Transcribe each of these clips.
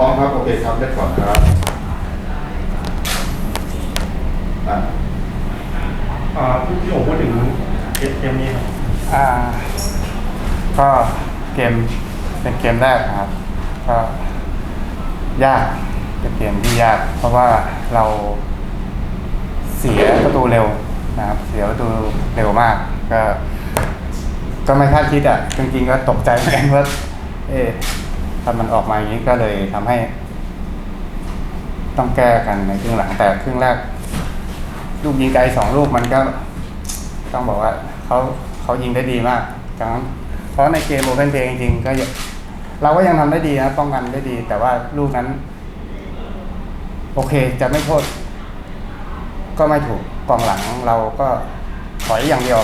ร้อมครับ โอเคครับเล่นก่อนครับอะอ่าพี่พี่โอ๋พูดถึงเกมนี้ครับอ่า ก็เกมเป็นเกมแรกนะครับ ก็ยากเป็นเกมที่ยาก เพราะว่าเราเสียประตูเร็วนะครับ เสียประตูเร็วมาก ก็ ก็ไม่คาดคิดอะจริงๆก็ตกใจเหมือนกันว่า เอ๊ะ ถ้ามันออกมาอย่างนี้ก็เลยทำให้ ต้องแก้กันในครึ่งหลังแต่ครึ่งแรก ลูกยิงไกลสองลูกมันก็ ต้องบอกว่าเขาเขายิงได้ดีมากครั้งเพราะในเกมโอเพนเพลจริงๆก็เราก็ยังทำได้ดีนะป้องกันได้ดี แต่ว่าลูกนั้น โอเคจะไม่โทษ ก็ไม่ถูกกองหลังเราก็ถอยอย่างเดียว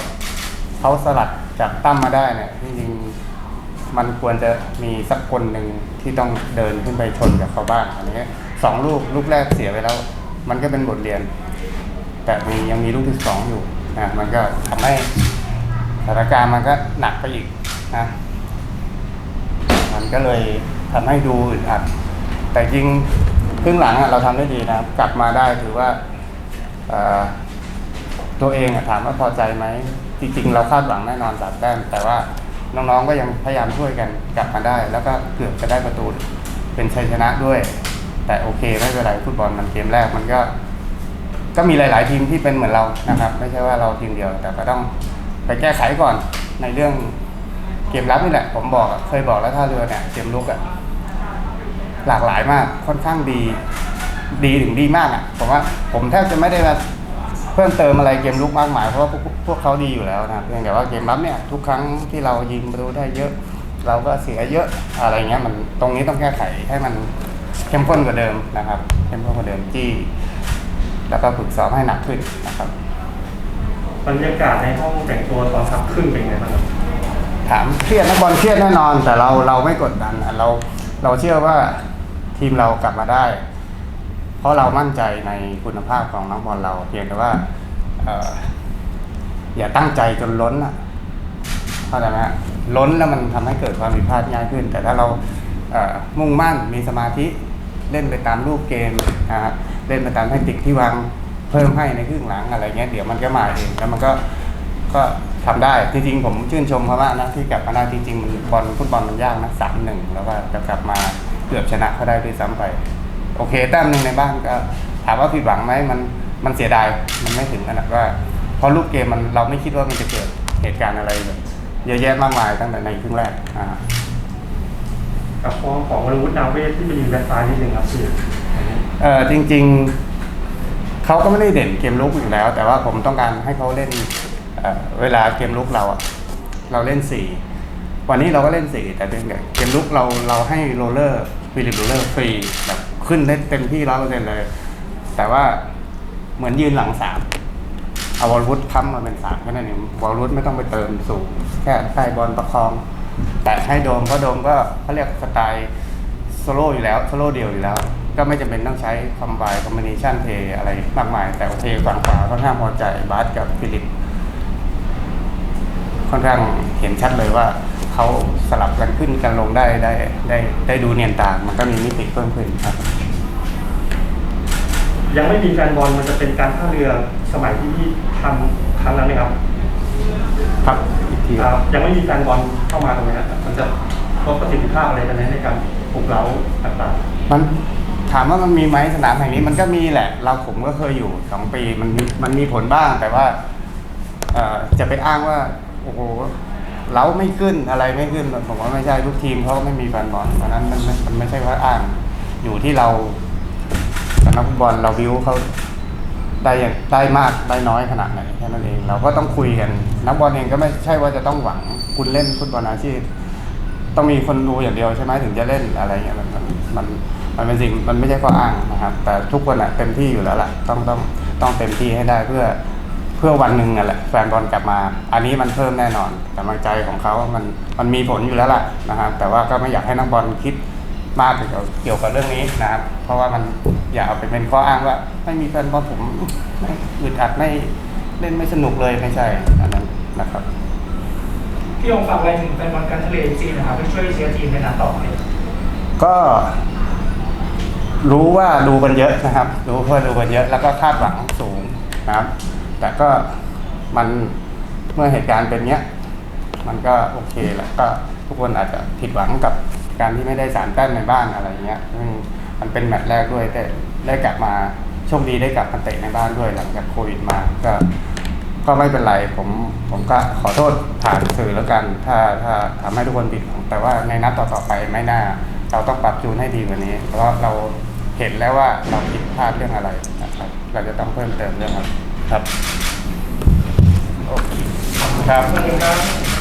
เขาสลัดจากตั้มมาได้เนี่ยจริงๆ มันควรจะมีสักคนหนึ่งที่ต้องเดินขึ้นไปชนกับเขาบ้างอันนี้สองลูกลูกแรกเสียไปแล้ว มันก็เป็นบทเรียน แต่มียังมีลูกที่สองอยู่นะมันก็ทำให้สถานการณ์มันก็หนักไปอีกนะมันก็เลยทำให้ดูอึดอัด แต่จริงครึ่งหลังเราทำได้ดีนะกลับมาได้ถือว่าตัวเองถามว่าพอใจไหมจริงๆ เราคาดหวังแน่นอนสามแต้มแต่ว่า น้องๆก็ยังพยายามช่วยกันกลับมาได้ แล้วก็เกือบจะได้ประตูเป็นชัยชนะด้วย แต่โอเคไม่เป็นไรฟุตบอลมันเกมแรกมันก็ ก็มีหลาย ๆ ทีมที่เป็นเหมือนเรานะครับ ไม่ใช่ว่าเราทีมเดียว แต่ก็ต้องไปแก้ไขก่อนในเรื่องเกมรับนี่แหละ ผมบอกเคยบอกแล้วท่าเรือเนี่ยเกมลุกอะหลากหลายมากค่อนข้างดี ดีถึงดีมากอะผมว่าผมแทบจะไม่ได้มา เพิ่มเติมอะไรเกมลุกมากมายเพราะว่าพวกพวกเขาดีอยู่แล้วนะครับเพียงแต่ว่าเกมรับเนี่ยทุกครั้งที่เรายิงประตูได้เยอะ เราก็เสียเยอะอะไรเงี้ยมันตรงนี้ต้องแก้ไขให้มันเข้มข้นกว่าเดิมนะครับเข้มข้นกว่าเดิมจี้แล้วก็ฝึกซ้อมให้หนักขึ้นนะครับบรรยากาศในห้องแต่งตัวตอนพักครึ่งเป็นไงบ้างครับถามเครียดนักบอลเครียดแน่นอน แต่เราเราไม่กดดันอะเราเราเชื่อว่าทีมเรากลับมาได้ เพราะเรามั่นใจในคุณภาพของนักบอลเรา เพียงแต่ว่าอย่าตั้งใจจนล้นอะเข้าใจไหมฮะล้นแล้วมันทำให้เกิดความผิดพลาดง่ายขึ้น แต่ถ้าเรามุ่งมั่นมีสมาธิเล่นไปตามรูปเกมนะฮะเล่นไปตามแทคติกที่วางเพิ่มให้ในครึ่งหลังอะไรเงี้ยเดี๋ยวมันก็มาเองแล้วมันก็ก็ทำได้จริงๆผมชื่นชมเขามานะที่กลับมาได้จริงๆมันบอลฟุตบอลมันยากนะสามหนึ่งแล้วก็จะกลับมาเกือบชนะเขาได้ด้วยซ้ำไป โอเคแต้มหนึ่งในบ้านก็ถามว่าผิดหวังไหมมันมันเสียดายมันไม่ถึงขนาดว่าเพราะลูกเกมมันเราไม่คิดว่ามันจะเกิดเหตุการณ์อะไรแบบเยอะแยะมากมายตั้งแต่ในครึ่งแรกอ่ากับฟอร์มของวรวุฒินาเวศที่ไปยิงแบ็คซ้ายนิดนึงครับพี่เออจริง ๆเขาก็ไม่ได้เด่นเกมลุกอยู่แล้ว แต่ว่าผมต้องการให้เขาเล่นเอ่อเวลาเกมลุกเราอะเราเล่นสี่วันนี้เราก็เล่นสี่แต่เป็นแบบเกมลุกเราเราให้โรลเลอร์ฟิลิปโรลเลอร์ฟรีแบบ ขึ้นได้เต็มที่ร้อยเปอร์เซ็นต์เลย แต่ว่าเหมือนยืนหลังสามเอาวอลวุฒค้ำมาเป็นสามแค่นั้นเองวอลวุฒไม่ต้องไปเติมสูงแค่ใต้บอลประคอง แต่ให้โดมเพราะโดมก็เขาเรียกสไตล์โซโล่อยู่แล้วโซโล่เดียวอยู่แล้ว ก็ไม่จำเป็นต้องใช้คอมไบคอมบิเนชันเพย์อะไรมากมาย แต่โอเคฝั่งขวาค่อนข้างพอใจบาสกับฟิลิป ค่อนข้างเห็นชัดเลยว่า เขาสลับกันขึ้นกันลงได้ได้ได้ได้ดูเนียนตา มันก็มีมิติเพิ่มขึ้นครับ ยังไม่มีแฟนบอลมันจะเป็นการท่าเรือสมัยที่พี่ทำครั้งนั้นไหมครับ ครับอีกทีอ่ายังไม่มีแฟนบอลเข้ามาตรงนี้นะมันจะลดประสิทธิภาพอะไรกันไหมในการปลุกเร้าต่างมันถามว่ามันมีไหมสนามแห่งนี้มันก็มีแหละ เราผมก็เคยอยู่สองปีมันมีมันมีผลบ้างแต่ว่าเอ่อจะไปอ้างว่าโอ้โห เราไม่ขึ้นอะไรไม่ขึ้นผมว่าไม่ใช่ทุกทีมเขาก็ไม่มีแฟนบอลเพราะนั้นมันมันไม่ใช่ว่าอ้างอยู่ที่เรากับนักฟุตบอลเราวิวเขาได้อย่างได้มากได้น้อยขนาดไหนแค่นั้นเอง เราก็ต้องคุยกันนักบอลเองก็ไม่ใช่ว่าจะต้องหวังคุณเล่นฟุตบอลอาชีพต้องมีคนดูอย่างเดียวใช่ไหมถึงจะเล่นอะไรเงี้ยมันมันมันมันเป็นสิ่งมันไม่ใช่ข้ออ้างนะครับ แต่ทุกคนอะเต็มที่อยู่แล้วล่ะต้องต้องต้องเต็มที่ให้ได้เพื่อ เพื่อวันหนึ่งนั่นแหละแฟนบอลกลับมา อันนี้มันเพิ่มแน่นอนกำลังใจของเขามันมันมีผลอยู่แล้วล่ะนะครับ แต่ว่าก็ไม่อยากให้นักบอลคิดมากเกี่ยวเกี่ยวกับเรื่องนี้นะครับ เพราะว่ามันอย่าเอาไปเป็นข้ออ้างว่า ไม่มีแฟนบอลผมไม่อึดอัดไม่เล่นไม่สนุกเลยไม่ใช่อันนั้นนะครับพี่องฝากอะไรถึงแฟนบอลการทะเลซีนะครับให้ช่วยเชียร์ทีมในนัดต่อไปก็รู้ว่าดูกันเยอะนะครับ รู้ว่าดูกันเยอะแล้วก็คาดหวังสูงนะครับ แต่ก็มันเมื่อเหตุการณ์เป็นเนี้ย มันก็โอเคแหละก็ทุกคนอาจจะผิดหวังกับการที่ไม่ได้สามแต้มในบ้านอะไรเงี้ยซึ่งมันเป็นแมตช์แรกด้วยแต่ได้กลับมาโชคดีได้กลับมาเตะในบ้านด้วยหลังจากโควิดมาก็ก็ไม่เป็นไรผมผมก็ขอโทษผ่านสื่อแล้วกัน ถ้าถ้าทำให้ทุกคนผิดหวังแต่ว่าในนัดต่อๆไปไม่น่า เราต้องปรับจูนให้ดีกว่านี้ เพราะเราเห็นแล้วว่าเราผิดพลาดเรื่องอะไรนะครับเราจะต้องเพิ่มเติมเรื่องอะไร ครับโอเคครับขอบคุณครับ